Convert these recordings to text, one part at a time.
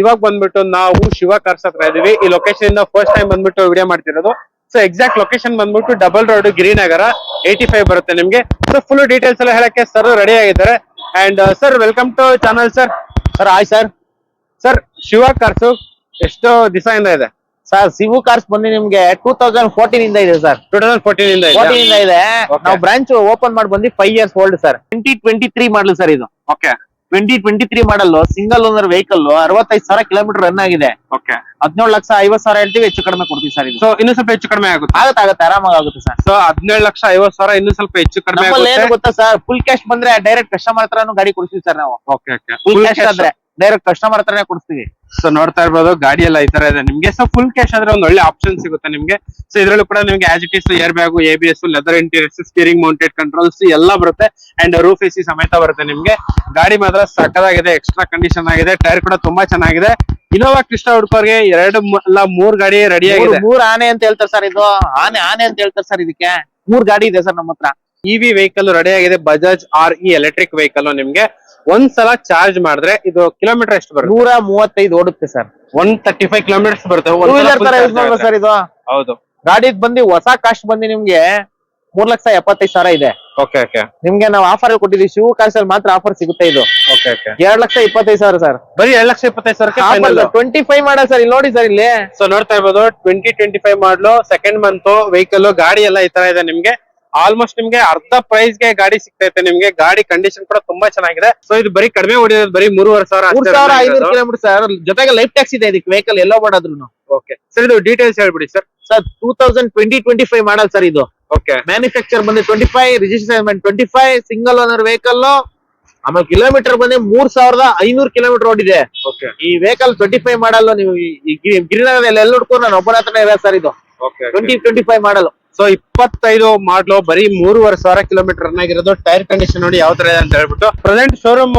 ಇವಾಗ ಬಂದ್ಬಿಟ್ಟು ನಾವು ಶಿವ ಕಾರ್ಸ್ ಹತ್ರ ಇದೀವಿ. ಈ ಲೊಕೇಶನ್ ಇಂದ ಫಸ್ಟ್ ಟೈಮ್ ಬಂದ್ಬಿಟ್ಟು ವಿಡಿಯೋ ಮಾಡ್ತಿರೋದು. ಸೊ ಎಕ್ಸಾಕ್ಟ್ ಲೊಕೇಶನ್ ಬಂದ್ಬಿಟ್ಟು double road Girinagar eighty five ಬರುತ್ತೆ ನಿಮ್ಗೆ. ಸೊ ಫುಲ್ ಡೀಟೇಲ್ಸ್ ಎಲ್ಲ ಹೇಳಕ್ಕೆ ಸರ್ ರೆಡಿ ಆಗಿದ್ದಾರೆ. And sir welcome to channel sir sir hi sir sir Shiva cars ಎಷ್ಟು ಇಂದ ಇದೆ? ಸರ್ ಸಿವು ಕಾರ್ಸ್ ಬಂದು ನಿಮ್ಗೆ ಟೂ ತೌಸಂಡ್ ಫೋರ್ಟೀನ್ ಇಂದ ಇದೆ ಸರ್ ಟೂ ತೌಸಂಡ್ ಫೋರ್ಟೀನ್ ಇಂದ ಫೋರ್ಟೀನ್ ಇಂದ ಇದೆ. ನಾವು ಬ್ರಾಂಚ್ ಓಪನ್ ಮಾಡಿ ಬಂದು five years old sir twenty twenty three model sir ಇದು. Okay twenty twenty three model single owner vehicle ಅರವತ್ತೈದು ಸಾವಿರ ಕಿಲೋಮೀಟರ್ ರನ್ ಆಗಿದೆ. ಓಕೆ ಹದಿನೇಳು ಲಕ್ಷ ಐವತ್ ಸಾವಿರ ಹೇಳ್ತೀವಿ ಹೆಚ್ಚು ಕಡಿಮೆ ಕೊಡ್ತೀವಿ ಸರ್ ಇದು. ಸೊ ಇನ್ನು ಸ್ವಲ್ಪ ಹೆಚ್ಚು ಕಡಿಮೆ ಆಗುತ್ತೆ? ಆಗುತ್ತೆ ಆಗುತ್ತೆ ಆರಾಮಾಗುತ್ತೆ ಆಗುತ್ತೆ ಸರ್ ಸೊ ಹದಿನೇಳು ಲಕ್ಷ ಐವತ್ ಸಾವಿರ ಇನ್ನು ಸ್ವಲ್ಪ ಹೆಚ್ಚು ಕಡಿಮೆ ನಮ್ಮಲ್ಲಿ ಏನು ಆಗುತ್ತೆ ಗೊತ್ತಾ ಸರ್ ಫುಲ್ ಕ್ಯಾಶ್ ಬಂದ್ರೆ ಡೈರೆಕ್ಟ್ ಕಸ್ಟಮರ್ ಹತ್ರನೂ ಗಾಡಿ ಕೊಡ್ತೀವಿ ಸರ್ ನಾವು. ಓಕೆ ಓಕೆ ಫುಲ್ ಕ್ಯಾಶ್ ಆದ್ರೆ. ಡೈರೆಕ್ಟ್ ಕಸ್ಟಮರ್ ಹತ್ರನೇ ಕೊಡ್ತೀವಿ ಸೊ ನೋಡ್ತಾ ಇರ್ಬೋದು ಗಾಡಿ ಎಲ್ಲ ಈ ತರ ಇದೆ. ನಿಮ್ಗೆ ಸೊ ಫುಲ್ ಕ್ಯಾಶ್ ಆದ್ರೆ ಒಂದು ಒಳ್ಳೆ ಆಪ್ಷನ್ ಸಿಗುತ್ತೆ ನಿಮ್ಗೆ. ಸೊ ಇದ್ರಲ್ಲೂ ಕೂಡ ನಿಮ್ಗೆ as it is air bag A B S leather interiors steering mounted controls ಎಲ್ಲ ಬರುತ್ತೆ. ಅಂಡ್ ರೂಫ್ ಎಸಿ ಸಮೇತ ಬರುತ್ತೆ ನಿಮ್ಗೆ. ಗಾಡಿ ಮಾತ್ರ ಸಕ್ಕದಾಗಿದೆ ಎಕ್ಸ್ಟ್ರಾ ಕಂಡೀಷನ್ ಆಗಿದೆ ಟೈರ್ ಕೂಡ ತುಂಬಾ ಚೆನ್ನಾಗಿದೆ. ಇನೋವಾ ಕೃಷ್ಣ ಹುಡ್ಕೋರ್ಗೆ ಎರಡು ಅಲ್ಲ ಮೂರ್ ಗಾಡಿ ರೆಡಿ ಆಗಿದೆ. ಮೂರ್ ಆನೆ ಅಂತ ಹೇಳ್ತಾರೆ ಸರ್ ಇದು. ಆನೆ ಆನೆ ಅಂತ ಹೇಳ್ತಾರೆ ಸರ್ ಇದಕ್ಕೆ. ಮೂರ್ ಗಾಡಿ ಇದೆ ಸರ್ ನಮ್ಮ ಹತ್ರ. ಇವಿ ವೆಹಿಕಲ್ ರೆಡಿ ಆಗಿದೆ Bajaj R E electric vehicle ನಿಮ್ಗೆ. ಒಂದ್ಸಲ ಚಾರ್ಜ್ ಮಾಡಿದ್ರೆ ಇದು ಕಿಲೋಮೀಟರ್ ಎಷ್ಟು ಬರುತ್ತೆ? ನೂರ ಮೂವತ್ತೈದು ಓಡುತ್ತೆ sir. One thirty five kilometres ಬರುತ್ತೆ ಸರ್ ಇದು. ಹೌದು. ಗಾಡಿ ಬಂದು ಹೊಸ ಕಾಸ್ಟ್ ಬಂದು ನಿಮ್ಗೆ ಮೂರ್ ಲಕ್ಷ ಎಪ್ಪತ್ತೈದು ಸಾವಿರ ಇದೆ. ಓಕೆ ಓಕೆ ನಿಮ್ಗೆ ನಾವು ಆಫರ್ ಕೊಟ್ಟಿದ್ದೀವಿ ಶಿವ ಕಾರ್ಸ್ ಅಲ್ಲಿ ಮಾತ್ರ ಆಫರ್ ಸಿಗುತ್ತೆ ಇದು. ಓಕೆ ಓಕೆ ಎರಡ್ ಲಕ್ಷ ಇಪ್ಪತ್ತೈದು ಸಾವಿರ ಸರ್. ಬರೀ ಎರಡ್ ಲಕ್ಷ ಇಪ್ಪತ್ತೈದು ಸಾವಿರ ಟ್ವೆಂಟಿ ಫೈವ್ ಮಾಡ ಸರ್ ಇಲ್ಲಿ ನೋಡಿ ಸರ್ ಇಲ್ಲಿ. ಸೊ ನೋಡ್ತಾ ಇರ್ಬೋದು twenty twenty five model second month vehicle ಗಾಡಿ ಎಲ್ಲ ಈ ತರ ಇದೆ ನಿಮ್ಗೆ. ಆಲ್ಮೋಸ್ಟ್ ನಿಮ್ಗೆ ಅರ್ಧ ಪ್ರೈಸ್ಗೆ ಗಾಡಿ ಸಿಗ್ತೈತೆ ನಿಮ್ಗೆ ಗಾಡಿ ಕಂಡೀಷನ್ ಕೂಡ ತುಂಬಾ ಚೆನ್ನಾಗಿದೆ. ಸೊ ಇದು ಬರೀ ಕಡಿಮೆ ಹೊಡಿಯೋದು ಬರೀ ಮೂರುವರೆ ಸಾವಿರ ಮೂರ್ ಸಾವಿರ ಐನೂರು ಕಿಲೋಮೀಟರ್ ಸರ್. ಜೊತೆಗೆ ಲೈಫ್ ಟ್ಯಾಕ್ಸ್ ಇದೆ ಇದಕ್ಕೆ ವೆಹಿಕಲ್ ಎಲ್ಲೋ ಮಾಡೋದ್ರು ಓಕೆ ಸರ್ ಇದು ಡೀಟೇಲ್ಸ್ ಹೇಳ್ಬಿಡಿ sir sir two thousand twenty twenty five model sir ಇದು. ಓಕೆ ಮ್ಯಾನುಫ್ಯಾಕ್ಚರ್ ಬಂದು twenty five registration twenty five single owner vehicle ಆಮೇಲೆ ಕಿಲೋಮೀಟರ್ ಬಂದು ಮೂರ್ ಸಾವಿರದ ಐನೂರು ಕಿಲೋಮೀಟರ್ ಓಡಿದೆ. ಓಕೆ ಈ ವೆಹಿಕಲ್ ಟ್ವೆಂಟಿ ಫೈವ್ ಮಾಡಲ್ ನೀವು ಈ- ಈ ಗಿರಿ- ಗಿರಿನಗರದಲ್ಲಿ ಎಲ್ಲ ಹುಡ್ಕೊಂಡು ನಾನು ಒಬ್ಬನ ಹತ್ರ ಇದೆ ಸರ್ ಇದು. Twenty twenty five model so ಇಪ್ಪತ್ತೈದು ಮಾಡ್ಲು ಬರೀ ಮೂರುವರೆ ಸಾವಿರ ಕಿಲೋಮೀಟರ್ ರನ್ ಆಗಿರೋದು ಟೈರ್ ಕಂಡೀಷನ್ ನೋಡಿ ಯಾವ ತರ ಇದೆ ಅಂತ ಹೇಳ್ಬಿಟ್ಟು ಪ್ರೆಸೆಂಟ್ ಶೋರೂಮ್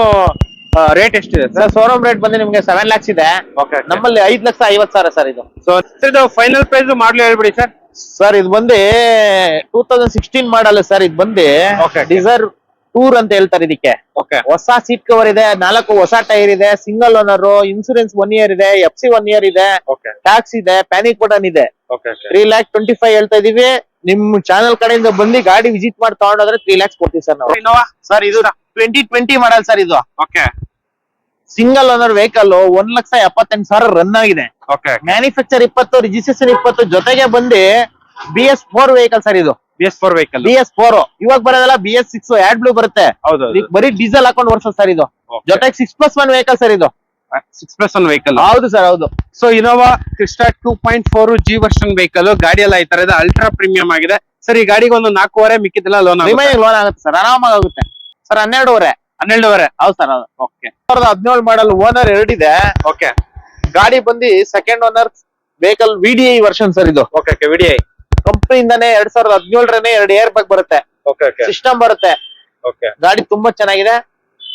ರೇಟ್ ಎಷ್ಟಿದೆ ಸರ್ ಶೋರೂಮ್ ರೇಟ್ ಬಂದು ನಿಮ್ಗೆ ಸೆವೆನ್ ಲ್ಯಾಕ್ಸ್ ಇದೆ. ಓಕೆ ನಮ್ಮಲ್ಲಿ ಐದ್ ಲಕ್ಷ ಐವತ್ ಸಾವಿರ ಸರ್ ಇದು. ಸೊ ಇದು ಫೈನಲ್ ಪ್ರೈಸ್ ಮಾಡ್ಲು ಹೇಳ್ಬಿಡಿ ಸರ್ ಸರ್ ಇದು ಬಂದು two thousand sixteen model sir ಇದು ಬಂದು ಡಿಸರ್ವ್ ಡಿಸೈರ್ ಟೂರ್ ಅಂತ ಹೇಳ್ತಾರೆ ಇದಕ್ಕೆ. ಓಕೆ ಹೊಸ ಸೀಟ್ ಕವರ್ ಇದೆ ನಾಲ್ಕು ಹೊಸ ಟೈರ್ ಇದೆ single owner insurance one year ಇದೆ ಎಫ್ ಸಿ ಒನ್ ಇಯರ್ ಇದೆ ಓಕೆ ಟ್ಯಾಕ್ಸ್ ಇದೆ ಪ್ಯಾನಿಕ್ ಬಟನ್ ಇದೆ. Okay three lakh twenty five ಹೇಳ್ತಾ ಇದೀವಿ. ನಿಮ್ ಚಾನಲ್ ಕಡೆಯಿಂದ ಬಂದು ಗಾಡಿ ವಿಸಿಟ್ ಮಾಡಿ ತಗೊಂಡೋದ್ರೆ ತ್ರೀ ಲ್ಯಾಕ್ಸ್ ಕೊಡ್ತೀವಿ ಸರ್ ನಾವು. ಸರ್ ಇದು ಟ್ವೆಂಟಿ ಟ್ವೆಂಟಿ ಮಾಡಲ್ ಸರ್ ಇದು. ಓಕೆ ಸಿಂಗಲ್ ಓನರ್ ವೆಹಿಕಲ್ ಒಂದ್ ಲಕ್ಷ ಎಪ್ಪತ್ತೆಂಟು ಸಾವಿರ ರನ್ ಆಗಿದೆ. ಓಕೆ ಮ್ಯಾನುಫ್ಯಾಕ್ಚರ್ ಇಪ್ಪತ್ತು ರಿಜಿಸ್ಟ್ರೇಷನ್ ಇಪ್ಪತ್ತು ಜೊತೆಗೆ ಬಂದು B S four vehicle sir ಇದು. B S four vehicle B S four ಇವಾಗ ಬರೋದಲ್ಲ ಬಿ ಎಸ್ ಸಿಕ್ಸ್ ಎರಡ್ ಬ್ಲೂ ಬರುತ್ತೆ. ಹೌದು ಬರೀ ಡೀಸೆಲ್ ಹಾಕೊಂಡು ವರ್ಷ ಸರ್ ಇದು. ಜೊತೆಗೆ six plus one vehicle sir ಇದು. ಸಿಕ್ಸ್ ಪ್ಲಸ್ ಒನ್ ವೆಹಿಕಲ್ ಹೌದು ಸರ್ ಹೌದು. So Innova Crysta two point four G version vehicle ಗಾಡಿ ಎಲ್ಲ ಈ ತರ ಇದೆ ಅಲ್ಟ್ರಾ ಪ್ರೀಮಿಯಂ ಆಗಿದೆ. ಸರ್ ಈ ಗಾಡಿಗೆ ಒಂದು ನಾಲ್ಕೂವರೆ ಮಿಕ್ಕಿದ್ದೆಲ್ಲ ಲೋನ್ ಲೋನ್ ಆಗುತ್ತೆ ಸರ್ ಆರಾಮಾಗಿ ಆಗುತ್ತೆ. ಸರ್ ಹನ್ನೆರಡುವರೆ. ಹನ್ನೆರಡುವರೆ? ಹೌದು ಸರ್ ಹೌದು. ಓಕೆ ಸಾವಿರದ ಹದಿನೇಳು ಮಾಡಲ್ ಓನರ್ ಎರಡಿದೆ. ಓಕೆ ಗಾಡಿ ಬಂದು second owner vehicle VDI version sir ಇದು. ಓಕೆ ಓಕೆ ವಿಡಿ ಕಂಪನಿಯಿಂದಾನೇ ಎರಡ್ ಸಾವಿರದ ಹದಿನೇಳರನೇ ಎರಡು ಏರ್ ಬ್ಯಾಗ್ ಬರುತ್ತೆ. ಸಿಸ್ಟಮ್ ಬರುತ್ತೆ. ಓಕೆ ಗಾಡಿ ತುಂಬಾ ಚೆನ್ನಾಗಿದೆ.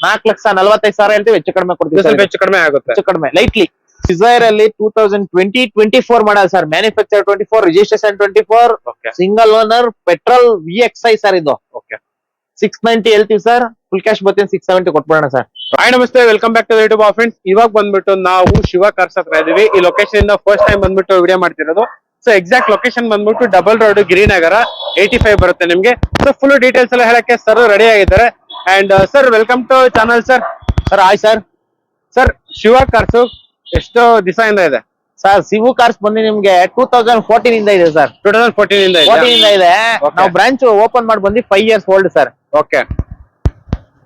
ನಾಲ್ಕು ಲಕ್ಷ ನಲವತ್ತೈದು ಸಾವಿರ ಹೇಳ್ತೀವಿ ಹೆಚ್ಚು ಕಡಿಮೆ ಕೊಡ್ತೀವಿ ಸ್ವಲ್ಪ. ಹೆಚ್ಚು ಕಡಿಮೆ ಆಗುತ್ತೆ. ಹೆಚ್ಚು ಕಡಿಮೆ. ಲೈಟ್ಲಿ ಡಿಸೈರ್ ಅಲ್ಲಿ two thousand twenty twenty four model sir. Manufacture twenty four registration twenty four okay single owner petrol V X I sir ಇದು. ಓಕೆ ಸಿಕ್ಸ್ ನೈಂಟಿ ಹೇಳ್ತೀವಿ ಸರ್. ಫುಲ್ ಕ್ಯಾಶ್ ಬರ್ತೀನಿ ಸಿಕ್ಸ್ ಸೆವೆಂಟಿ ಕೊಟ್ಬಿಡೋಣ sir. Hi ನಮಸ್ತೆ. Welcome back to YouTube friends ಇವಾಗ ಬಂದ್ಬಿಟ್ಟು ನಾವು Shiva cars ಹತ್ರ ಇದೀವಿ. ಈ ಲೊಕೇಶನ್ ಇಂದ ಫಸ್ಟ್ ಟೈಮ್ ಬಂದ್ಬಿಟ್ಟು ವಿಡಿಯೋ ಮಾಡ್ತಿರೋದು. ಸೊ ಎಕ್ಸಾಕ್ಟ್ ಲೊಕೇಶನ್ ಬಂದ್ಬಿಟ್ಟು double road Girinagar eighty five ಬರುತ್ತೆ ನಿಮ್ಗೆ. ಸೊ ಫುಲ್ ಡೀಟೇಲ್ಸ್ ಎಲ್ಲ ಹೇಳಕ್ಕೆ ಸರ್ ರೆಡಿ ಆಗಿದ್ದಾರೆ. And sir welcome to channel sir sir hi sir sir Shiva cars ಎಷ್ಟು ಇಂದ ಇದೆ. ಸರ್ ಸಿವು ಕಾರ್ಸ್ ಬಂದು ನಿಮ್ಗೆ. ಟೂ ತೌಸಂಡ್ ಫೋರ್ಟೀನ್ ಇಂದ ಇದೆ ಸರ್ ಟೂ ತೌಸಂಡ್ ಫೋರ್ಟೀನ್ ಇಂದ ಫೋರ್ಟೀನ್ ಇಂದ ಇದೆ. ನಾವು ಬ್ರಾಂಚ್ ಓಪನ್ ಮಾಡಿ ಬಂದು five years old sir okay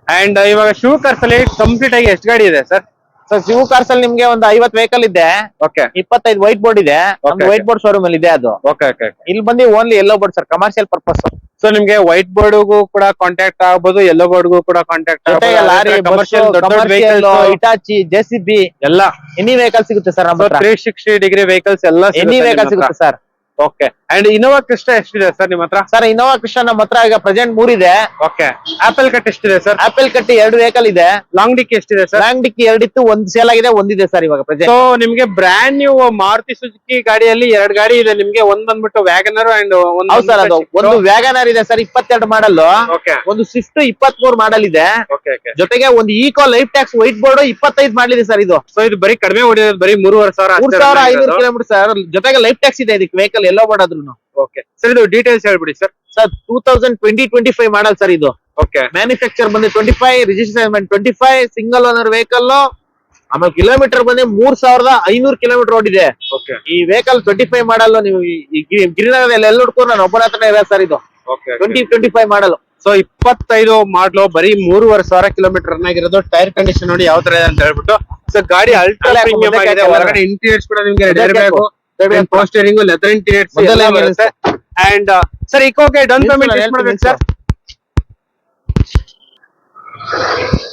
and ಇವಾಗ ಶಿವ ಕಾರ್ಸ್ ಅಲ್ಲಿ ಕಂಪ್ಲೀಟ್ ಆಗಿ ಎಷ್ಟು ಗಾಡಿ ಇದೆ ಸರ್ ಸರ್ ಸಿವು ಕಾರ್ಸ್ ಅಲ್ಲಿ ನಿಮ್ಗೆ ಒಂದು ಐವತ್ ವೆಹಿಕಲ್ ಇದೆ. ಓಕೆ ಇಪ್ಪತ್ತೈದು ವೈಟ್ ಬೋರ್ಡ್ ಇದೆ. Okay, ವೈಟ್ ಬೋರ್ಡ್ ಶೋರೂಮ್ ಅಲ್ಲಿ ಇದೆ ಅದು. ಓಕೆ ಓಕೆ ಇಲ್ಲಿ ಬಂದು only yellow board sir commercial purpose so ನಿಮ್ಗೆ ವೈಟ್ ಬೋರ್ಡ್ಗೂ ಕೂಡ ಕಾಂಟ್ಯಾಕ್ಟ್ ಆಗ್ಬೋದು ಎಲ್ಲೋ ಬೋರ್ಡ್ಗೂ ಕೂಡ ಕಾಂಟ್ಯಾಕ್ಟ್ ಜೊತೆಗೆ ಲಾರಿ ಕಮರ್ಷಿಯಲ್ ದೊಡ್ಡ ದೊಡ್ಡ ಕಮರ್ಷಿಯಲ್ ವೆಹಿಕಲ್ಸ್ ಇಟಾಚಿ ಜೆಸಿಬಿ ಎಲ್ಲ. ಎನಿ ವೆಹಿಕಲ್ ಸಿಗುತ್ತೆ ಸರ್ ನಮ್ಮ ಹತ್ರ. ತ್ರೀ ಸಿಕ್ಸ್ಟಿ ಡಿಗ್ರಿ ವೆಹಿಕಲ್ಸ್ ಎಲ್ಲ ಎನಿ ವೆಹಿಕಲ್ ಸಿಗುತ್ತೆ sir okay and Innova Crysta ಎಷ್ಟಿದೆ ಸರ್ ನಿಮ್ಮ ಹತ್ರ? ಸರ್ ಇನೋವಾ ಕೃಷ್ಣ ನಮ್ಮ ಹತ್ರ ಈಗ ಪ್ರೆಸೆಂಟ್ ಮೂರಿದೆ. ಓಕೆ ಆಪಲ್ ಕಟ್ ಎಷ್ಟಿದೆ ಸರ್ ಆಪಲ್ ಕಟ್ ಎರಡು ವೆಹಿಕಲ್ ಇದೆ. ಲಾಂಗ್ ಡಿಕ್ ಎಷ್ಟಿದೆ ಸರ್ ಲಾಂಗ್ ಡಿಕ್ಕಿ ಎರಡಿತ್ತು ಒಂದ್ ಸೇಲ್ ಆಗಿದೆ ಒಂದಿದೆ ಸರ್ ಇವಾಗ ಪ್ರೆಸೆಂಟ್ ಸೊ ನಿಮ್ಗೆ ಬ್ರ್ಯಾಂಡ್ ನ್ಯೂ ಮಾರುತಿ ಸುಜುಕಿ ಗಾಡಿಯಲ್ಲಿ ಎರಡ್ ಗಾಡಿ ಇದೆ. ನಿಮ್ಗೆ ಒಂದ್ ಬಂದ್ಬಿಟ್ಟು ವ್ಯಾಗನರ್ ಅಂಡ್ ಹೌದು ಸರ್ ಅದು ಒಂದು ವ್ಯಾಗನರ್ ಇದೆ ಸರ್ ಇಪ್ಪತ್ತೆರಡು ಮಾಡಲ್ ಓಕೆ ಒಂದು ಸ್ವಿಫ್ಟ್ ಇಪ್ಪತ್ತ್ ಮೂರ್ ಮಾಡಲ್ ಇದೆ ಜೊತೆಗೆ ಒಂದು Eeco life tax white board ಇಪ್ಪತ್ತೈದು ಮಾಡಲಿದೆ ಸರ್ ಇದು. ಸೊ ಇದು ಬರೀ ಕಡಿಮೆ ಹೊಡಿಯೋದು ಬರೀ ಮೂರುವರೆ ಸಾವಿರ ಮೂರ್ ಸಾವಿರ ಐನೂರು ಕಿಲೋಮೀಟರ್ ಸರ್ ಜೊತೆಗೆ ಲೈಫ್ ಟ್ಯಾಕ್ಸ್ ಇದೆ ಇದಕ್ಕೆ ವೆಹಿಕಲ್ ಎಲ್ಲೋ ಮಾಡಾದ್ರು ಓಕೆ ಸರ್ ಇದು ಡೀಟೇಲ್ಸ್ ಹೇಳ್ಬಿಡಿ sir sir two thousand twenty twenty five model sir ಇದು. ಓಕೆ ಮ್ಯಾನುಫ್ಯಾಕ್ಚರ್ ಬಂದು twenty five registration twenty five single owner vehicle ಆಮೇಲೆ ಕಿಲೋಮೀಟರ್ ಬಂದು ಮೂರ್ ಸಾವಿರದ ಐನೂರು ಕಿಲೋಮೀಟರ್ ಓಡಿದೆ ಓಕೆ ಈ ವೆಹಿಕಲ್ ಟ್ವೆಂಟಿ ಫೈವ್ ಮಾಡಲ್ ನೀವು ಈ- ಈ ಗಿ- ಗಿರಿನಗರದಲ್ಲಿ ಎಲ್ಲ ಹುಡ್ಕೊಂಡು ನಾನು ಒಬ್ಬನ ಹತ್ರ ಇದೆ ಸರ್ ಇದು. Twenty twenty five model. So ಇಪ್ಪತ್ತೈದು ಮಾಡ್ಲು ಬರೀ ಮೂರುವರೆ ಸಾವಿರ ಕಿಲೋಮೀಟರ್ ರನ್ ಆಗಿರೋದು. ಟೈರ್ ಕಂಡೀಷನ್ ನೋಡಿ ಯಾವ ತರ ಇದೆ ಅಂತ ಹೇಳ್ಬಿಟ್ಟು. ಸೊ ಗಾಡಿ ಅಲ್ಟ್ರಾ ಪ್ರೀಮಿಯಂ ಆಗಿದೆ. ಇಂಟೀರಿಯರ್ಸ್ ಕೂಡ ನಿಮ್ಗೆ ಪೋಸ್ಟರಿಂಗ್ ಲೆದರ್ ಇಂಟೀರಿಯರ್ಸ್ ಬರುತ್ತೆ. ಅಂಡ್ ಸರ್ ಇಕೋಗೆ ಡೌನ್ ಪೇಮೆಂಟ್ ಎಷ್ಟು ಮಾಡ್ಬೇಕು ಸರ್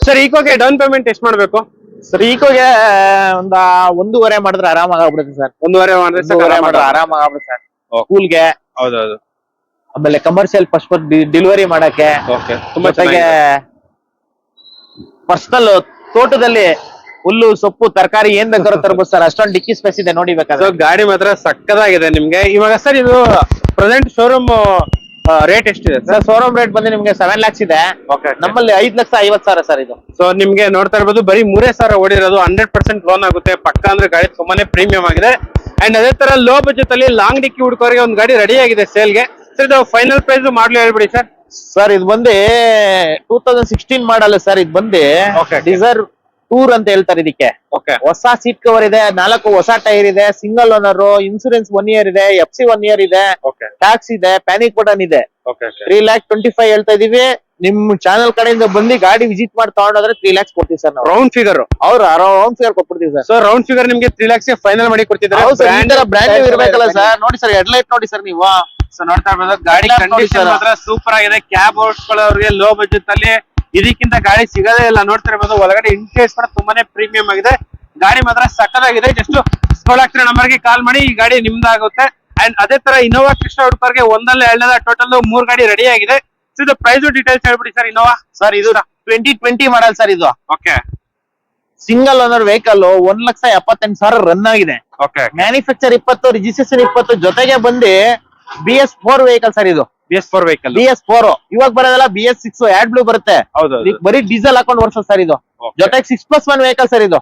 ಸರ್ ಇಕೋಗೆ ಡೌನ್ ಪೇಮೆಂಟ್ ಎಷ್ಟು ಮಾಡ್ಬೇಕು? ಸರ್ ಈಕೋಗೆ ಒಂದ ಒಂದೂವರೆ ಮಾಡಿದ್ರೆ ಆರಾಮಾಗಿ ಆಗ್ಬಿಡುತ್ತೆ ಸರ್ ಒಂದೂವರೆ ಮಾಡಿದ್ರೆ ಮಾಡಿದ್ರೆ ಆರಾಮಾಗಿ ಆಗ್ಬಿಡುತ್ತೆ ಸರ್ ಕೂಲ್ಗೆ ಹೌದೌದು. ಆಮೇಲೆ ಕಮರ್ಷಿಯಲ್ ಫಸ್ಟ್ ಡೆಲಿವರಿ ಮಾಡಕ್ಕೆ. ತುಂಬಾ ಪರ್ಸನಲ್ ತೋಟದಲ್ಲಿ ಹುಲ್ಲು ಸೊಪ್ಪು ತರಕಾರಿ ಏನ್ ಬೇಕಾದ್ರೂ ತರಬಹುದು ಸರ್. ಅಷ್ಟೊಂದು ಡಿಕ್ಕಿ ಸ್ಪೇಸ್ ಇದೆ ನೋಡಿ ಬೇಕಾದ್ರೆ. ಗಾಡಿ ಮಾತ್ರ ಸಕ್ಕದಾಗಿದೆ ನಿಮ್ಗೆ. ಇವಾಗ ಸರ್ ಇದು ಪ್ರೆಸೆಂಟ್ ಶೋರೂಮ್ ರೇಟ್ ಎಷ್ಟಿದೆ ಸರ್? ಶೋರೂಮ್ ರೇಟ್ ಬಂದು ನಿಮ್ಗೆ ಸೆವೆನ್ ಲ್ಯಾಕ್ಸ್ ಇದೆ. ನಮ್ಮಲ್ಲಿ ಐದ್ ಲಕ್ಷ ಐವತ್ ಸಾವಿರ ಸರ್ ಇದು. ಸೊ ನಿಮ್ಗೆ ನೋಡ್ತಾ ಇರ್ಬೋದು ಬರೀ ಮೂರೇ ಸಾವಿರ ಓಡಿರೋದು ಹಂಡ್ರೆಡ್ ಪರ್ಸೆಂಟ್ ಲೋನ್ ಆಗುತ್ತೆ. ಪಕ್ಕ ಅಂದ್ರೆ ಗಾಡಿ ತುಂಬಾನೇ ಪ್ರೀಮಿಯಂ ಆಗಿದೆ. ಅಂಡ್ ಅದೇ ತರ ಲೋ ಬಜೆಟ್ ಅಲ್ಲಿ ಲಾಂಗ್ ಡಿಕ್ಕಿ ಹುಡುಕೋರಿಗೆ ಒಂದು ಗಾಡಿ ರೆಡಿ ಆಗಿದೆ ಸೇಲ್ಗೆ ಸರ್ ಇದು ಫೈನಲ್ ಪ್ರೈಸ್ ಮಾಡ್ಲಿ ಹೇಳ್ಬಿಡಿ ಸರ್. ಸರ್ ಇದು ಬಂದು two thousand sixteen model sir ಇದು ಬಂದು Okay. ಡಿಸೈರ್ ಟೂರ್ ಅಂತ ಹೇಳ್ತಾರೆ ಇದಕ್ಕೆ. ಓಕೆ ಹೊಸ ಸೀಟ್ ಕವರ್ ಇದೆ ನಾಲ್ಕು ಹೊಸ ಟೈರ್ ಇದೆ single owner insurance one year ಇದೆ ಎಫ್ ಸಿ ಒನ್ ಇಯರ್ ಇದೆ ಓಕೆ ಟ್ಯಾಕ್ಸ್ ಇದೆ ಪ್ಯಾನಿಕ್ ಬಟನ್ ಇದೆ. Okay three lakh twenty five ಹೇಳ್ತಾ ಇದೀವಿ. ನಿಮ್ ಚಾನಲ್ ಕಡೆಯಿಂದ ಬಂದು ಗಾಡಿ ವಿಸಿಟ್ ಮಾಡಿ ತಗೊಂಡ್ರೆ ತ್ರೀ ಲ್ಯಾಕ್ಸ್ ಕೊಡ್ತೀವಿ ಸರ್ ನಾವು. ರೌಂಡ್ ಫಿಗರ್ ಅವ್ರು ರೌಂಡ್ ಫಿಗರ್ ಕೊಟ್ಬಿಡ್ತೀವಿ ಸರ್ ಸರ್ ರೌಂಡ್ ಫಿಗರ್ ನಿಮ್ಗೆ ತ್ರೀ ಲ್ಯಾಕ್ಸ್ ಫೈನಲ್ ಮಾಡಿ ಕೊಡ್ತಿದ್ರೆ ಬ್ರ್ಯಾಂಡ್ ಇರ್ಬೇಕಲ್ಲ ಸರ್ ನೋಡಿ ಸರ್ ಹೆಡ್ ಲೈಟ್ ನೋಡಿ ಸರ್ ನೀವು. ಸೊ ನೋಡ್ತಾ ಇರ್ಬೋದು ಗಾಡಿ ಕಂಡೀಷನ್ ಸೂಪರ್ ಆಗಿದೆ. ಕ್ಯಾಬ್ ಓಡಿಸ್ಕೊಳ್ಳೋರಿಗೆ ಲೋ ಬಜೆಟ್ ಅಲ್ಲಿ ಇದಕ್ಕಿಂತ ಗಾಡಿ ಸಿಗೋದೇ ಇಲ್ಲ. ನೋಡ್ತಾ ಇರ್ಬೋದು ಒಳಗಡೆ ಇಂಟೀರಿಯರ್ಸ್ ಕೂಡ ತುಂಬಾನೇ ಪ್ರೀಮಿಯಂ ಆಗಿದೆ. ಗಾಡಿ ಮಾತ್ರ ಸಕ್ಕದಾಗಿದೆ ಜಸ್ಟ್ ಸ್ಕೋಲಾಕ್ತಿರೋ ನಂಬರ್ಗೆ ಕಾಲ್ ಮಾಡಿ ಈ ಗಾಡಿ ನಿಮ್ದಾಗುತ್ತೆ. ಅಂಡ್ ಅದೇ ತರ ಇನೋವಾ ಕೃಷ್ಣ ಹುಡುಗರಿಗೆ ಒಂದಲ್ಲ ಎರಡಲ್ಲ ಟೋಟಲ್ ಮೂರ್ ಗಾಡಿ ರೆಡಿ ಆಗಿದೆ. ಸೊ ಇದು ಪ್ರೈಸ್ ಡೀಟೇಲ್ಸ್ ಹೇಳ್ಬಿಡಿ ಸರ್ ಇನೋವಾ ಸರ್ ಇದು ಟ್ವೆಂಟಿ ಟ್ವೆಂಟಿ ಮಾಡಲ್ ಸರ್ ಇದು. ಓಕೆ ಸಿಂಗಲ್ ಓನರ್ ವೆಹಿಕಲ್ ಒಂದ್ ಲಕ್ಷ ಎಪ್ಪತ್ತೆಂಟು ಸಾವಿರ ರನ್ ಆಗಿದೆ. ಓಕೆ ಮ್ಯಾನುಫ್ಯಾಕ್ಚರ್ ಇಪ್ಪತ್ತು ರಿಜಿಸ್ಟ್ರೇಷನ್ ಇಪ್ಪತ್ತು ಜೊತೆಗೆ ಬಂದು B S four vehicle sir ಇದು. B S four vehicle B S four ಇವಾಗ ಬರೋದಲ್ಲ B S six ad blue ಬರುತ್ತೆ. ಹೌದು ಬರೀ ಡೀಸೆಲ್ ಹಾಕೊಂಡು ಓಡಿಸೋದು ಸರ್ ಇದು. ಜೊತೆಗೆ six plus one vehicle sir ಇದು.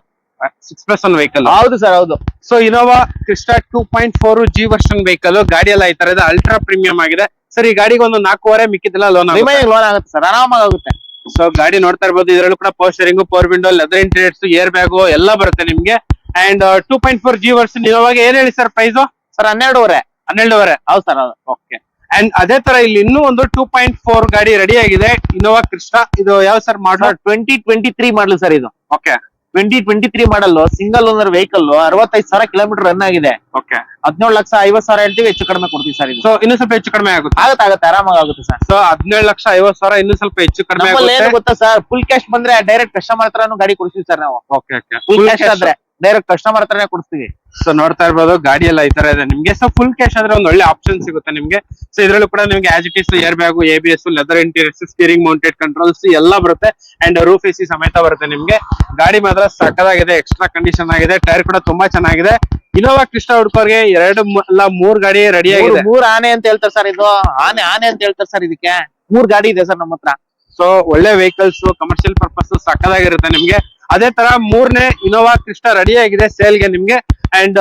ಸಿಕ್ಸ್ ಪ್ಲಸ್ ಒನ್ ವೆಹಿಕಲ್ ಹೌದು ಸರ್ ಹೌದು. So Innova Crysta two point four G version vehicle ಗಾಡಿ ಎಲ್ಲ ಈ ತರ ಇದೆ ಅಲ್ಟ್ರಾ ಪ್ರೀಮಿಯಂ ಆಗಿದೆ. ಸರ್ ಈ ಗಾಡಿಗೆ ಒಂದು ನಾಲ್ಕೂವರೆ ಮಿಕ್ಕಿದೆಲ್ಲ ಲೋನ್ ಲೋನ್ ಆಗುತ್ತೆ. ಸರ್ ಆರಾಮಾಗಿ ಆಗುತ್ತೆ ಸೊ ಗಾಡಿ ನೋಡ್ತಾ ಇರ್ಬೋದು ಇದರಲ್ಲೂ ಕೂಡ power steering power window leather interiors air bag ಎಲ್ಲ ಬರುತ್ತೆ ನಿಮ್ಗೆ. And two point four G version ಇನೋವಾಗ ಏನ್ ಹೇಳಿ ಸರ್ ಪ್ರೈಸ್ ಸರ್ ಹನ್ನೆರಡುವರೆ. ಹನ್ನೆರಡುವರೆ? ಹೌದು ಸರ್ ಹೌದು. ಓಕೆ ಅಂಡ್ ಅದೇ ತರ ಇಲ್ಲಿ ಇನ್ನೂ ಒಂದು ಟೂ ಪಾಯಿಂಟ್ ಫೋರ್ ಗಾಡಿ ರೆಡಿ ಆಗಿದೆ. ಇನೋವಾ ಕೃಷ್ಣ ಇದು ಯಾವ sir model twenty twenty three model sir ಇದು. Okay twenty twenty three model single owner vehicle ಅರವತ್ತೈದು ಸಾವಿರ ಕಿಲೋಮೀಟರ್ ರನ್ ಆಗಿದೆ. ಓಕೆ ಹದಿನೇಳು ಲಕ್ಷ ಐವತ್ ಸಾವಿರ ಹೇಳ್ತೀವಿ ಹೆಚ್ಚು ಕಡಿಮೆ ಕೊಡ್ತೀವಿ ಸರ್ ಇದು. ಸೊ ಇನ್ನು ಸ್ವಲ್ಪ ಹೆಚ್ಚು ಕಡಿಮೆ ಆಗುತ್ತೆ. ಆಗುತ್ತೆ ಆಗುತ್ತೆ ಆರಾಮಾಗಿ ಆಗುತ್ತೆ ಸರ್ ಸೊ ಹದಿನೇಳು ಲಕ್ಷ ಐವತ್ ಸಾವಿರ ಇನ್ನೂ ಸ್ವಲ್ಪ ಹೆಚ್ಚು ಕಡಿಮೆ ಆಗುತ್ತೆ. ಗೊತ್ತಾ ಸರ್ ಫುಲ್ ಕ್ಯಾಶ್ ಬಂದ್ರೆ ಡೈರೆಕ್ಟ್ ಕಸ್ಟಮರ್ ಹತ್ರನೂ ಗಾಡಿ ಕೊಡ್ತೀವಿ ಸರ್ ನಾವು. ಓಕೆ ಓಕೆ ಫುಲ್ ಕ್ಯಾಶ್ ಆದ್ರೆ. ಡೈರೆಕ್ಟ್ ಕಸ್ಟಮರ್ ಹತ್ರನೇ ಕೊಡ್ತೀವಿ. ಸೊ ನೋಡ್ತಾ ಇರ್ಬೋದು ಗಾಡಿ ಎಲ್ಲ ಈ ತರ ಇದೆ. ನಿಮ್ಗೆ ಸೊ ಫುಲ್ ಕ್ಯಾಶ್ ಆದ್ರೆ ಒಂದು ಒಳ್ಳೆ ಆಪ್ಷನ್ ಸಿಗುತ್ತೆ ನಿಮ್ಗೆ. ಸೊ ಇದ್ರಲ್ಲೂ ಕೂಡ ನಿಮ್ಗೆ as it is air bag A B S leather interiors steering mounted controls ಎಲ್ಲ ಬರುತ್ತೆ. ಅಂಡ್ ರೂಫ್ ಎಸಿ ಸಮೇತ ಬರುತ್ತೆ ನಿಮ್ಗೆ. ಗಾಡಿ ಮಾತ್ರ ಸಕ್ಕದಾಗಿದೆ ಎಕ್ಸ್ಟ್ರಾ ಕಂಡೀಷನ್ ಆಗಿದೆ ಟೈರ್ ಕೂಡ ತುಂಬಾ ಚೆನ್ನಾಗಿದೆ. ಇನೋವಾ ಕೃಷ್ಣ ಹುಡ್ಕೋರ್ಗೆ ಎರಡು ಅಲ್ಲ ಮೂರ್ ಗಾಡಿ ರೆಡಿ ಆಗಿದೆ. ಮೂರ್ ಆನೆ ಅಂತ ಹೇಳ್ತಾರೆ ಸರ್ ಇದು. ಆನೆ ಆನೆ ಅಂತ ಹೇಳ್ತಾರೆ ಸರ್ ಇದಕ್ಕೆ. ಮೂರ್ ಗಾಡಿ ಇದೆ ಸರ್ ನಮ್ಮ ಹತ್ರ. ಸೊ ಒಳ್ಳೆ ವೆಹಿಕಲ್ಸ್ ಕಮರ್ಷಿಯಲ್ ಪರ್ಪಸ್ ಸಕ್ಕದಾಗಿರುತ್ತೆ ನಿಮ್ಗೆ. ಅದೇ ತರ ಮೂರನೇ ಇನೋವಾ ಕ್ರಿಸ್ಟ ರೆಡಿ ಆಗಿದೆ ಸೇಲ್ಗೆ ನಿಮ್ಗೆ. ಅಂಡ್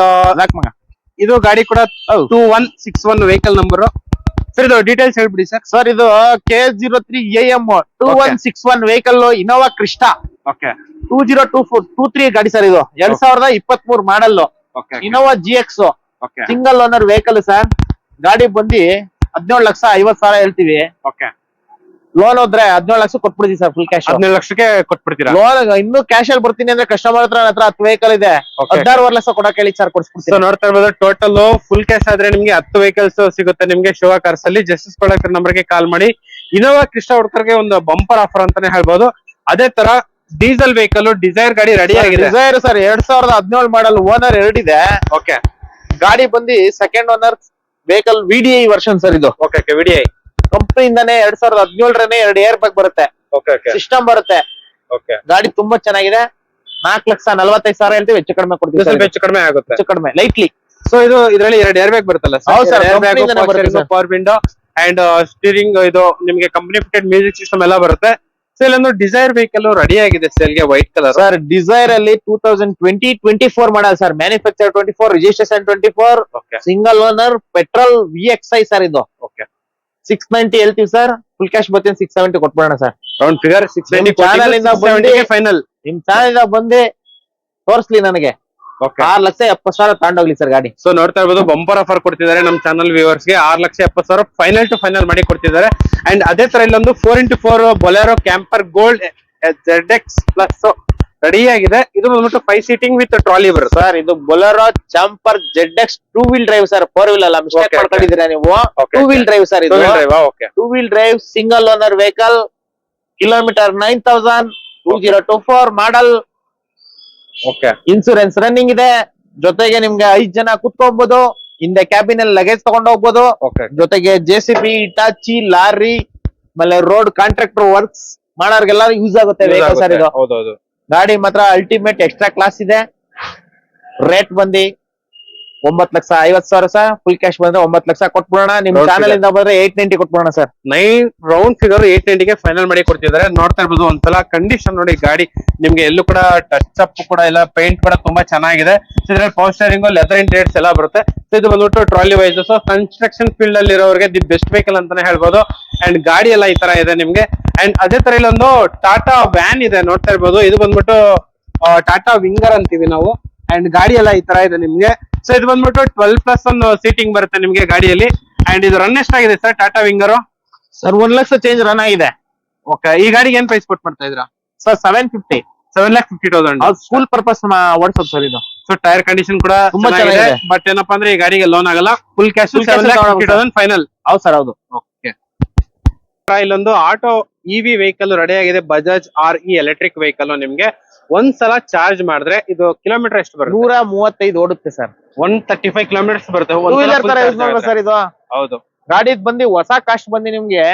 ಮಗ ಇದು ಗಾಡಿ ಕೂಡ two one six one vehicle number sir ಇದು ಡೀಟೇಲ್ಸ್ ಹೇಳ್ಬಿಡಿ ಸರ್ ಸರ್ ಇದು K zero three A M two one six one vehicle Innova Crysta okay two zero two four two three ಗಾಡಿ ಸರ್ ಇದು. ಎರಡ್ ಸಾವಿರದ ಇಪ್ಪತ್ತ್ ಮೂರ್ model Innova G X single owner vehicle sir ಗಾಡಿ ಬಂದಿ ಹದಿನೇಳು ಲಕ್ಷ ಐವತ್ ಸಾವಿರ ಹೇಳ್ತೀವಿ. ಓಕೆ ಲೋನ್ ಹೋದ್ರೆ ಹದಿನೇಳು ಲಕ್ಷ ಕೊಟ್ಬಿಡ್ತೀವಿ ಸರ್ ಫುಲ್ ಕ್ಯಾಶ್ ಹದಿನೇಳು ಲಕ್ಷಕ್ಕೆ ಕೊಟ್ಬಿಡ್ತೀರಾ? ಲೋನ್ ಇನ್ನು ಕ್ಯಾಶ್ ಅಲ್ಲಿ ಬರ್ತೀನಿ ಅಂದ್ರೆ ಕಸ್ಟಮರ್ ಹತ್ರ ಹತ್ರ ಹತ್ತು ವೆಹಿಕಲ್ ಇದೆ. ಹದಿನಾರುವರೆ ಲಕ್ಷ ಕೊಡಕ್ ಹೇಳಿ ಸರ್ ಕೊಡ್ಸ್ಬಿಡ್ತೀನಿ. ನೋಡ್ತಾ ಇರ್ಬೋದು ಟೋಟಲ್ ಫುಲ್ ಕ್ಯಾಶ್ ಆದ್ರೆ ನಿಮ್ಗೆ ಹತ್ತು ವೆಹಿಕಲ್ಸ್ ಸಿಗುತ್ತೆ ನಿಮ್ಗೆ ಶಿವ ಕಾರ್ಸ್ ಅಲ್ಲಿ. ಜಸ್ಟಿಸ್ ನಂಬರ್ ನಂಬರ್ಗೆ ಕಾಲ್ ಮಾಡಿ. ಇನೋವಾ ಕೃಷ್ಣ ಹುಡ್ಕರ್ಗೆ ಒಂದು ಬಂಪರ್ ಆಫರ್ ಅಂತಾನೆ ಹೇಳ್ಬಹುದು ಅದೇ ತರ ಡೀಸೆಲ್ ವೆಹಿಕಲ್ ಡಿಸೈರ್ ಗಾಡಿ ರೆಡಿ ಆಗಿದೆ. ಡಿಸೈರ್ ಸರ್ ಎರಡ್ ಸಾವಿರದ ಹದಿನೇಳು ಮಾಡಲ್ ಓನರ್ ಎರಡಿದೆ ಓಕೆ ಗಾಡಿ ಬಂದು second owner vehicle VDI version sir ಇದು. ಓಕೆ ಓಕೆ ವಿಡಿಐ ಕಂಪನಿಯಿಂದಾನೇ ಎರಡ್ ಸಾವಿರದ ಹದಿನೇಳರನೇ ಎರಡು ಏರ್ ಬ್ಯಾಗ್ ಬರುತ್ತೆ. ಸಿಸ್ಟಮ್ ಬರುತ್ತೆ. ಓಕೆ ಗಾಡಿ ತುಂಬಾ ಚೆನ್ನಾಗಿದೆ. ನಾಲ್ಕು ಲಕ್ಷ ನಲ್ವತ್ತೈದು ಸಾವಿರ ಹೇಳ್ತೀವಿ ಹೆಚ್ಚು ಕಡಿಮೆ ಕೊಡ್ತೀವಿ ಸ್ವಲ್ಪ. ಹೆಚ್ಚು ಕಡಿಮೆ ಆಗುತ್ತೆ. ಹೆಚ್ಚು ಕಡಿಮೆ ಲೈಟ್ಲಿ ಸೊ ಇದು ಇದರಲ್ಲಿ ಎರಡು ಏರ್ ಬ್ಯಾಗ್ ಬರುತ್ತಲ್ಲ. ಪವರ್ ವಿಂಡೋ ಅಂಡ್ ಸ್ಟೀರಿಂಗ್ ಇದು. ನಿಮ್ಗೆ ಕಂಪನಿ ಫಿಟೆಡ್ ಮ್ಯೂಸಿಕ್ ಸಿಸ್ಟಮ್ ಎಲ್ಲ ಬರುತ್ತೆ. ಸೊ ಇಲ್ಲೊಂದು ಡಿಸೈರ್ ವೆಹಿಕಲ್ ರೆಡಿ ಆಗಿದೆ ಸೇಲ್ಗೆ ವೈಟ್ ಕಲರ್ ಸರ್ ಡಿಸೈರ್ ಅಲ್ಲಿ two thousand twenty twenty four model sir manufacture twenty four registration twenty four okay single owner petrol V X I sir ಇದು. Okay six ninety ಹೇಳ್ತೀವಿ sir full cash ಬರ್ತೀನಿ six seventy ಕೊಟ್ಬಿಡೋಣ sir round figure six ಇಂದ ಬಂದು- final ನಿಮ್ channel ಬಂದೆ ತೋರಿಸ್ಲಿ ನನಗೆ. R lakh ಎಪ್ಪತ್ತು ಸಾವಿರ ತಗೊಂಡೋಗ್ಲಿ ಸರ್ ಗಾಡಿ. ಸೊ ನೋಡ್ತಾ ಇರ್ಬೋದು ಬಂಪರ್ ಆಫರ್ ಕೊಡ್ತಿದ್ದಾರೆ ನಮ್ಮ ಚಾನಲ್ ವ್ಯೂವರ್ಸ್ಗೆ. ಆರ್ ಲಕ್ಷ ಎಪ್ಪತ್ತು ಸಾವಿರ ಫೈನಲ್ ಟು ಫೈನಲ್ ಮಾಡಿ ಕೊಡ್ತಿದ್ದಾರೆ. ಅಂಡ್ ಅದೇ ತರ ಇಲ್ಲೊಂದು four into four Bolero Camper Gold Z X plus ready ಆಗಿದೆ ಇದು ಬಂದ್ಬಿಟ್ಟು ಫೈವ್ ಸೀಟಿಂಗ್ ವಿತ್ ಟ್ರಾಲಿ ಬರ್ ಸರ್ ಇದು Bolero Camper Z X two wheel drive sir four wheel ಅಲ್ಲ ಮಿಸ್ಟೇಕ್. ಮಾಡ್ಕೊಂಡಿದ್ದೀರಾ ನೀವು? ಟೂ ವೀಲ್ ಡ್ರೈವ್ ಸರ್ ಇದು. Okay two wheel drive single owner vehicle kilometre nine thousand two zero two four model okay insurance running ಇದೆ. ಜೊತೆಗೆ ನಿಮ್ಗೆ ಐದ್ ಜನ ಕುತ್ಕೊಬಹುದು ಹಿಂದೆ ಕ್ಯಾಬಿನ್ ಅಲ್ಲಿ ಲಗೇಜ್ ತಗೊಂಡ್ ಹೋಗ್ಬೋದು. ಜೊತೆಗೆ JCB C B Hitachi lorry ಆಮೇಲೆ ರೋಡ್ ಕಾಂಟ್ರಾಕ್ಟರ್ ವರ್ಕ್ಸ್ ಮಾಡೋರ್ಗೆಲ್ಲ ಯೂಸ್ ಆಗುತ್ತೆ ವೆಹಿಕಲ್ ಸರ್ ಇದು. ಗಾಡಿ ಮಾತ್ರ ಅಲ್ಟಿಮೇಟ್ ಎಕ್ಸ್ಟ್ರಾ ಕ್ಲಾಸ್ ಇದೆ. ರೇಟ್ ಬಂದಿ. ಒಂಬತ್ ಲಕ್ಷ ಐವತ್ ಸಾವಿರ ಸರ್ ಫುಲ್ ಕ್ಯಾಶ್ ಬಂದ್ರೆ ಒಂಬತ್ ಲಕ್ಷ ಕೊಟ್ಬಿಡೋಣ. ನಿಮ್ ಚಾನಲ್ ಇಂದ ಬಂದ್ರೆ eight ninety ಕೊಟ್ಬಿಡೋಣ sir nine round figure eight ನೈಂಟಿಗೆ final ಮಾಡಿ ಕೊಡ್ತಿದ್ದಾರೆ. ನೋಡ್ತಾ ಇರ್ಬೋದು ಒಂದ್ಸಲ ಕಂಡೀಷನ್ ನೋಡಿ ಗಾಡಿ ನಿಮ್ಗೆ ಎಲ್ಲೂ ಕೂಡ ಟಚ್ ಅಪ್ ಕೂಡ ಇಲ್ಲ ಪೇಂಟ್ ಕೂಡ ತುಂಬಾ ಚೆನ್ನಾಗಿದೆ. ಇದ್ರಲ್ಲಿ ಪವರ್ ಸ್ಟೇರಿಂಗ್ ಲೆದರ್ ಇಂಟೇರಿಯರ್ಸ್ ಎಲ್ಲ ಬರುತ್ತೆ. ಸೊ ಇದು ಬಂದ್ಬಿಟ್ಟು trolley wise so construction field ಅಲ್ಲಿ ಇರೋರಿಗೆ ದಿ ಬೆಸ್ಟ್ ವೆಹಿಕಲ್ ಅಂತಾನೆ ಹೇಳ್ಬೋದು. ಅಂಡ್ ಗಾಡಿ ಎಲ್ಲ ಈ ತರ ಇದೆ ನಿಮ್ಗೆ. ಅಂಡ್ ಅದೇ ತರ ಇಲ್ಲೊಂದು ಟಾಟಾ ವ್ಯಾನ್ ಇದೆ ನೋಡ್ತಾ ಇರ್ಬೋದು. ಇದು ಬಂದ್ಬಿಟ್ಟು ಟಾಟಾ ವಿಂಗರ್ ಅಂತೀವಿ ನಾವು. ಅಂಡ್ ಗಾಡಿ ಎಲ್ಲ ಈ ತರ ಇದೆ ನಿಮ್ಗೆ. ಸೊ ಇದು ಬಂದ್ಬಿಟ್ಟು ಟ್ವೆಲ್ ಪ್ಲಸ್ ಒಂದು ಸೀಟಿಂಗ್ ಬರುತ್ತೆ ನಿಮ್ಗೆ ಗಾಡಿಯಲ್ಲಿ. ಅಂಡ್ ಇದು ರನ್ ಎಷ್ಟಾಗಿದೆ sir Tata Winger sir one lakh change run ಆಗಿದೆ. ಓಕೆ ಈ ಗಾಡಿಗೆ ಏನ್ ಪ್ರೈಸ್ ಕೊಟ್ ಮಾಡ್ತಾ ಇದ್ರ sir seven fifty seven lakh fifty thousand school purpose ಓಡಿಸೋದು sir ಇದು. ಸೊ ಟೈರ್ ಕಂಡೀಷನ್ ಕೂಡ ತುಂಬಾ ಚೆನ್ನಾಗಿದೆ. ಬಟ್ ಏನಪ್ಪಾ ಅಂದ್ರೆ ಈ ಗಾಡಿಗೆ ಲೋನ್ ಆಗಲ್ಲ. ಫುಲ್ ಕ್ಯಾಶ್ ಫೈನಲ್ ಹೌದು ಸರ್ ಹೌದು. ಇಲ್ಲೊಂದು ಆಟೋ ಇವಿ ವೆಹಿಕಲ್ ರೆಡಿ ಆಗಿದೆ. Bajaj R E electric vehicle ನಿಮ್ಗೆ. ಒಂದ್ಸಲ ಚಾರ್ಜ್ ಮಾಡಿದ್ರೆ ಇದು ಕಿಲೋಮೀಟರ್ ಎಷ್ಟು ಬರುತ್ತೆ? ನೂರ ಮೂವತ್ತೈದು ಓಡುತ್ತೆ sir. One thirty five kilometres ಬರುತ್ತೆ ಟೂ ವೀಲರ್ ತರ ಯೂಸ್ ಮಾಡ್ಬೋದು ಸರ್ ಇದು. ಹೌದು. ಗಾಡಿ ಬಂದು ಹೊಸ ಕಾಸ್ಟ್ ಬಂದು ನಿಮ್ಗೆ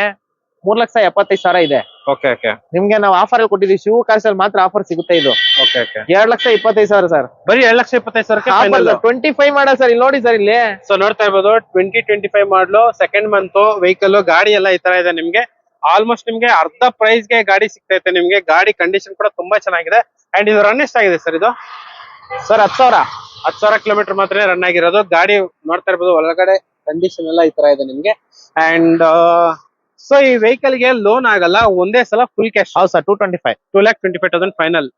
ಮೂರ್ ಲಕ್ಷ ಎಪ್ಪತ್ತೈದು ಸಾವಿರ ಇದೆ. ಓಕೆ ಓಕೆ ನಿಮ್ಗೆ ನಾವು ಆಫರ್ ಅಲ್ಲಿ ಕೊಟ್ಟಿದ್ದೀವಿ. ಶಿವ ಕಾರ್ಸ್ ಅಲ್ಲಿ ಮಾತ್ರ ಆಫರ್ ಸಿಗುತ್ತೆ ಇದು. ಓಕೆ ಓಕೆ ಎರಡ್ ಲಕ್ಷ ಇಪ್ಪತ್ತೈದು ಸಾವಿರ ಸರ್. ಬರೀ ಎರಡ್ ಲಕ್ಷ ಇಪ್ಪತ್ತೈದು ಸಾವಿರ ಟ್ವೆಂಟಿ ಫೈವ್ ಮಾಡಲ್ ಸರ್ ಇಲ್ಲಿ ನೋಡಿ ಸರ್ ಇಲ್ಲಿ. ಸೊ ನೋಡ್ತಾ ಇರ್ಬೋದು twenty twenty five model second month vehicle ಗಾಡಿ ಎಲ್ಲ ಈ ತರ ಇದೆ ನಿಮ್ಗೆ. ಆಲ್ಮೋಸ್ಟ್ ನಿಮ್ಗೆ ಅರ್ಧ ಪ್ರೈಸ್ಗೆ ಗಾಡಿ ಸಿಗ್ತೈತೆ ನಿಮ್ಗೆ. ಗಾಡಿ ಕಂಡೀಷನ್ ಕೂಡ ತುಂಬಾ ಚೆನ್ನಾಗಿದೆ. ಅಂಡ್ ಇದು ರನ್ ಎಷ್ಟಾಗಿದೆ ಸರ್ ಇದು? ಸರ್ ಹತ್ತು ಸಾವಿರ. ಹತ್ತು ಸಾವಿರ ಕಿಲೋಮೀಟರ್ ಮಾತ್ರ ರನ್ ಆಗಿರೋದು. ಗಾಡಿ ನೋಡ್ತಾ ಇರ್ಬೋದು ಒಳಗಡೆ ಕಂಡೀಷನ್ ಎಲ್ಲ ಈ ತರ ಇದೆ ನಿಮ್ಗೆ. ಅಂಡ್ ಸೊ ಈ ವೆಹಿಕಲ್ಗೆ ಲೋನ್ ಆಗಲ್ಲ, ಒಂದೇ ಸಲ ಫುಲ್ ಕ್ಯಾಶ್ ಹೌದು sir two twenty five two lakh twenty five thousand final